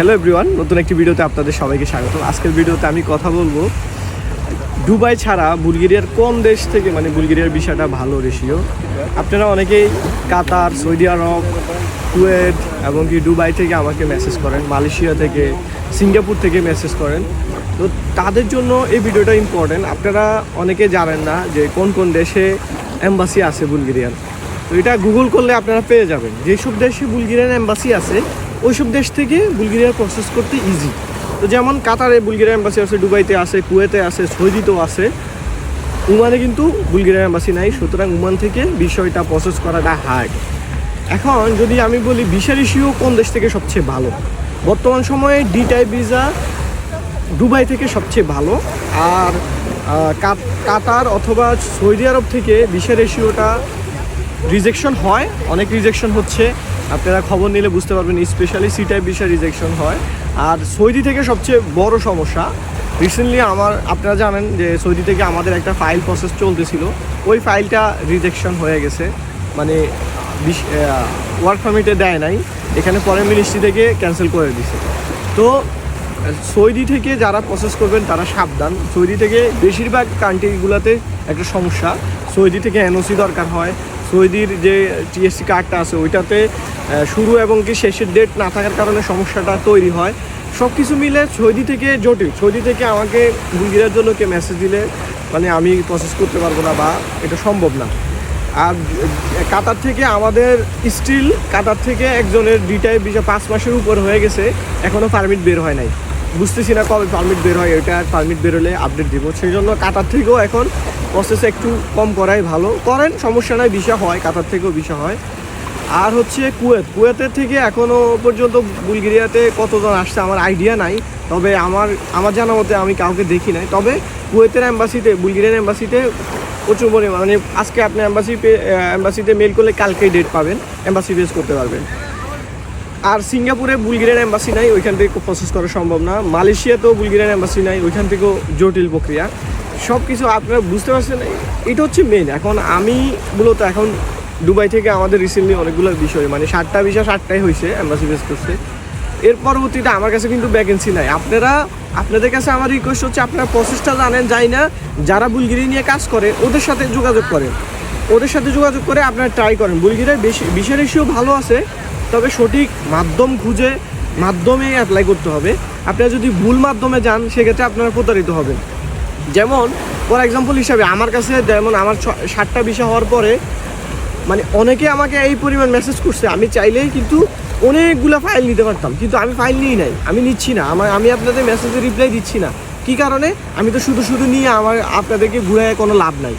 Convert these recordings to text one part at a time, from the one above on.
Hello everyone নতুন একটি ভিডিওতে আপনাদের সবাইকে স্বাগত আজকের ভিডিওতে আমি কথা বলব, দুবাই ছাড়া বুলগেরিয়ার কোন দেশ থেকে মানে বুলগেরিয়ার বিষয়টা ভালো রেশিও আপনারা অনেকেই কাতার, সৌদি আরব, কুয়েত এবং কি দুবাই থেকে আমাকে মেসেজ করেন, মালয়েশিয়া থেকে, সিঙ্গাপুর থেকে মেসেজ করেন। তো তাদের জন্য এই ভিডিওটা ইম্পর্টেন্ট আপনারা অনেকে জানেন না যে কোন কোন দেশে এম্বাসি আছে বুলগেরিয়ার। তো এটা গুগল করলে আপনারা পেয়ে যাবেন। যেসব দেশে বুলগেরিয়ান এম্বাসি আছে ওইসব দেশ থেকে বুলগেরিয়ার প্রসেস করতে ইজি তো যেমন কাতারে বুলগেরিয়া এম্বাসি আছে, দুবাইতে আছে, কুয়েতে আছে, সৌদিতেও আছে। উমানে কিন্তু বুলগেরিয়া এম্বাসি নাই, সুতরাং উমান থেকে বিষয়টা প্রসেস করাটা হার্ড এখন যদি আমি বলি ভিসা রেশিও কোন দেশ থেকে সবচেয়ে ভালো? বর্তমান সময়ে ডি টাইপ ভিসা দুবাই থেকে সবচেয়ে ভালো। আর কাতার অথবা সৌদি আরব থেকে ভিসা রেশিওটা রিজেকশন হয়। অনেক রিজেকশন হচ্ছে। আপনারা খবর নিলে বুঝতে পারবেন স্পেশালি সি টাইপ বিষয় রিজেকশন হয়। আর সৌদি থেকে সবচেয়ে বড় সমস্যা রিসেন্টলি আমার, আপনারা জানেন যে সৌদি থেকে আমাদের একটা ফাইল প্রসেস চলতেছিল। ওই ফাইলটা রিজেকশন হয়ে গেছে। মানে ওয়ার্ক পারমিটে দেয় নাই। এখানে পরে মিনিস্ট্রি থেকে ক্যান্সেল করে দিছে। তো, সৌদি থেকে যারা প্রসেস করবেন, তারা সাবধান। সৌদি থেকে বেশিরভাগ কান্ট্রিগুলোতে একটা সমস্যা। সৌদি থেকে এনওসি দরকার হয়। সৌদির যে টিএসসি কার্ডটা আছে, ওইটাতে শুরু এবং কি শেষের ডেট না থাকার কারণে সমস্যাটা তৈরি হয়। সব কিছু মিলে সৌদি থেকে জটিল। সৌদি থেকে আমাকে বুলগেরিয়ার জন্য কে মেসেজ দিলে মানে আমি প্রসেস করতে পারব না বা এটা সম্ভব না। আর কাতার থেকে আমাদের স্টিল কাতার থেকে একজনের ডিটাই বিষয় পাঁচ মাসের উপর হয়ে গেছে এখনও পারমিট বের হয় নাই। বুঝতেছি না কবে পারমিট বের হয়, এটা পারমিট বেরোলে আপডেট দিব। সেই জন্য কাতার থেকেও এখন প্রসেস একটু কম করাই ভালো। করেন, সমস্যা নাই বিষয় হয়, কাতার থেকেও বিষয় হয়। আর হচ্ছে কুয়েত। কুয়েতের থেকে এখনও পর্যন্ত বুলগেরিয়াতে কতজন আসছে আমার আইডিয়া নাই। তবে আমার আমার জানা মতে আমি কাউকে দেখি নাই। তবে কুয়েতের অ্যাম্বাসিতে বুলগেরিয়ান অ্যাম্বাসিতে প্রচুর পরিমাণ মানে আজকে আপনি অ্যাম্বাসি অ্যাম্বাসিতে মেল করলে কালকেই ডেট পাবেন। অ্যাম্বাসি বেস করতে পারবেন। আর সিঙ্গাপুরে বুলগেরিয়ান অ্যাম্বাসি নাই, ওইখান থেকে প্রসেস করা সম্ভব না। মালয়েশিয়াতেও বুলগেরিয়ান অ্যাম্বাসি নাই, ওইখান থেকেও জটিল প্রক্রিয়া। সব কিছু আপনারা বুঝতে পারছেন, এটা হচ্ছে মেন এখন আমি মূলত এখন দুবাই থেকে আমাদের রিসেন্টলি অনেকগুলো বিষয় মানে সাতটা বিষয় সাতটাই হয়েছে অ্যাম্বাসি বেস করছে। এর পরবর্তীতে আমার কাছে কিন্তু ভ্যাকেন্সি নাই। আপনারা, আপনাদের কাছে আমার রিকোয়েস্ট হচ্ছে, আপনারা প্রসেসটা জানেন, যাই না, যারা বুলগিরি নিয়ে কাজ করে, ওদের সাথে যোগাযোগ করেন। ওদের সাথে যোগাযোগ করে আপনারা ট্রাই করেন। বুলগিরিয়ার বেশি, বিষয় রেশিও ভালো আছে, তবে সঠিক মাধ্যম খুঁজে, মাধ্যমে অ্যাপ্লাই করতে হবে। আপনারা যদি ভুল মাধ্যমে যান, সেক্ষেত্রে আপনারা প্রতারিত হবেন। যেমন ফর এক্সাম্পল হিসাবে আমার কাছে যেমন আমার ষাটটা বিষয় হওয়ার পরে মানে অনেকে আমাকে এই পরিমাণ মেসেজ করছে, আমি চাইলেই কিন্তু অনেকগুলো ফাইল নিতে পারতাম, কিন্তু আমি ফাইল নিই নাই, আমি নিচ্ছি না, আমার আমি আপনাদের মেসেজে রিপ্লাই দিচ্ছি না। কি কারণে? আমি তো শুধু শুধু নিয়ে আমার আপনাদেরকে ঘুরে কোনো লাভ নাই।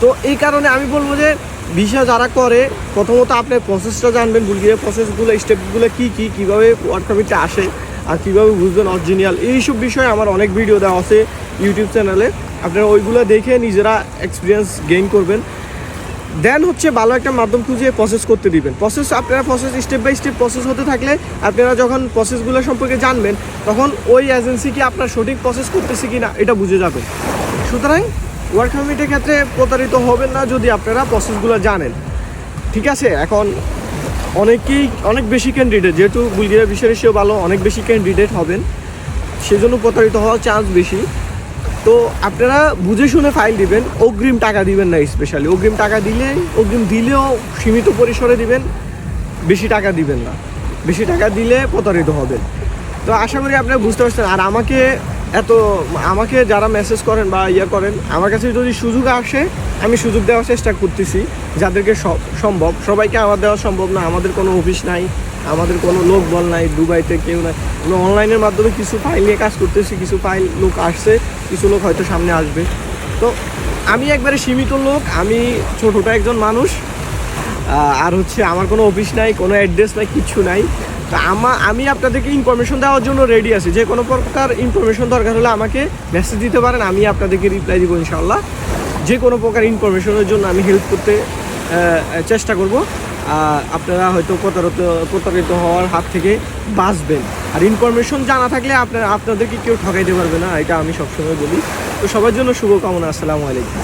তো এই কারণে আমি বলব যে ভিসা যারা করে, প্রথমত আপনার প্রসেসটা জানবেন বুলগেরিয়া প্রসেসগুলো স্টেপগুলো কী কী, কীভাবে ওয়ার্ক পারমিটটা আসে, আর কীভাবে বুঝবেন অরিজিনাল এইসব বিষয়ে আমার অনেক ভিডিও দেওয়া আছে। ইউটিউব চ্যানেলে আপনারা ওইগুলো দেখে নিজেরা এক্সপিরিয়েন্স গেইন করবেন। দেন হচ্ছে ভালো একটা মাধ্যম খুঁজে প্রসেস করতে দিবেন। প্রসেস আপনারা process step by step process হতে থাকলে আপনারা যখন প্রসেসগুলো সম্পর্কে জানবেন, তখন ওই এজেন্সি কি আপনার সঠিক প্রসেস করতেছে কি না এটা বুঝে যাবেন সুতরাং ওয়ার্ক পারমিটের ক্ষেত্রে প্রতারিত হবেন না যদি আপনারা প্রসেসগুলো জানেন। ঠিক আছে? এখন অনেকেই অনেক বেশি ক্যান্ডিডেট যেহেতু বুলগেরিয়া বিষয় রেশিও ভালো, অনেক বেশি ক্যান্ডিডেট হবেন। সেজন্য প্রতারিত হওয়ার চান্স বেশি। তো আপনারা বুঝে শুনে ফাইল দিবেন, অগ্রিম টাকা দিবেন না স্পেশালি অগ্রিম টাকা দিলে, অগ্রিম দিলেও সীমিত পরিসরে দিবেন, বেশি টাকা দিবেন না। বেশি টাকা দিলে প্রতারিত হবেন। তো আশা করি আপনারা বুঝতে পারছেন। আর আমাকে এত, আমাকে যারা মেসেজ করেন বা ইয়ে করেন, আমার কাছে যদি সুযোগ আসে, আমি সুযোগ দেওয়ার চেষ্টা করতেছি। যাদেরকে সম্ভব। সবাইকে আমার দেওয়া সম্ভব না, আমাদের কোনো অফিস নাই। আমাদের কোনো লোক বল নাই, দুবাইতে কেউ নাই। আমরা অনলাইনের মাধ্যমে কিছু ফাইল নিয়ে কাজ করতেছি, কিছু ফাইল লোক আসছে, কিছু লোক হয়তো সামনে আসবে। তো আমি একবারে সীমিত লোক, আমি ছোটোটা একজন মানুষ আর হচ্ছে আমার কোনো অফিস নাই, কোনো অ্যাড্রেস নাই কিচ্ছু নাই। তো আমা, আমি আপনাদেরকে ইনফরমেশন দেওয়ার জন্য রেডি আছি। যে কোনো প্রকার ইনফরমেশন দরকার হলে আমাকে মেসেজ দিতে পারেন, আমি আপনাদেরকে রিপ্লাই দিব ইনশাল্লাহ যে কোনো প্রকার ইনফরমেশনের জন্য আমি হেল্প করতে চেষ্টা করব। আপনারা হয়তো প্রতারিত প্রতারিত হওয়ার হাত থেকে বাঁচবেন। আর ইনফরমেশন জানা থাকলে আপনারা আপনাদেরকে কেউ ঠকাইতে পারবে না, এটা আমি সবসময় বলি। তো সবার জন্য শুভকামনা, আসসালামু আলাইকুম।